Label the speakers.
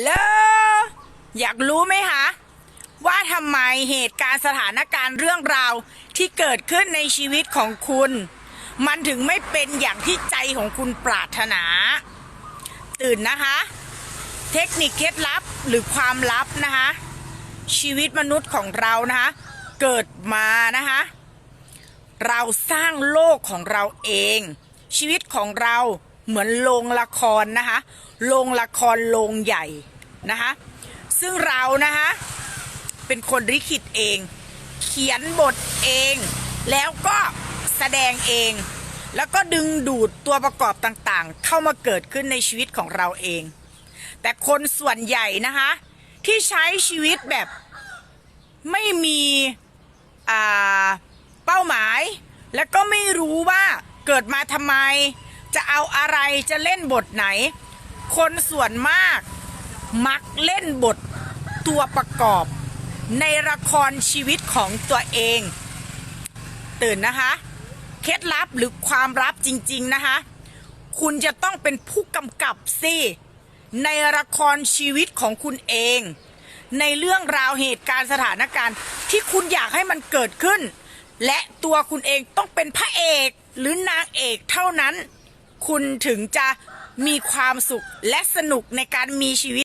Speaker 1: เลออยากรู้ไหมคะ ว่าทำไมเหตุการณ์สถานการณ์เรื่องราวที่เกิดขึ้นในชีวิตของคุณ มันถึงไม่เป็นอย่างที่ใจของคุณปรารถนา ตื่นนะคะ เทคนิคเคล็ดลับหรือความลับนะคะ ชีวิตมนุษย์ของเรานะคะ เกิดมานะคะ เราสร้างโลกของเราเอง ชีวิตของเรา เหมือนโรงละครนะคะโรงละครโรงใหญ่นะคะซึ่งเรานะคะเป็นคนริขิตเอง เขียนบทเอง แล้วก็แสดงเอง แล้วก็ดึงดูดตัวประกอบต่างๆ เข้ามาเกิดขึ้นในชีวิตของเราเอง แต่คนส่วนใหญ่นะคะที่ใช้ชีวิตแบบไม่มีเป้าหมาย แล้วก็ไม่รู้ว่าเกิดมาทำไม จะเอาอะไรจะเล่นบทไหน คนส่วนมาก มักเล่นบทตัวประกอบ ในละครชีวิตของตัวเอง ตื่นนะคะ เคล็ดลับหรือความลับจริง ๆนะคะ คุณจะต้องเป็นผู้กำกับสิในละครชีวิตของคุณเอง ในเรื่องราวเหตุการณ์สถานการณ์ ที่คุณอยากให้มันเกิดขึ้น และตัวคุณเองต้องเป็นพระเอกหรือนางเอกเท่านั้น คุณถึงจะมีความสุขและสนุกในการมีชีวิต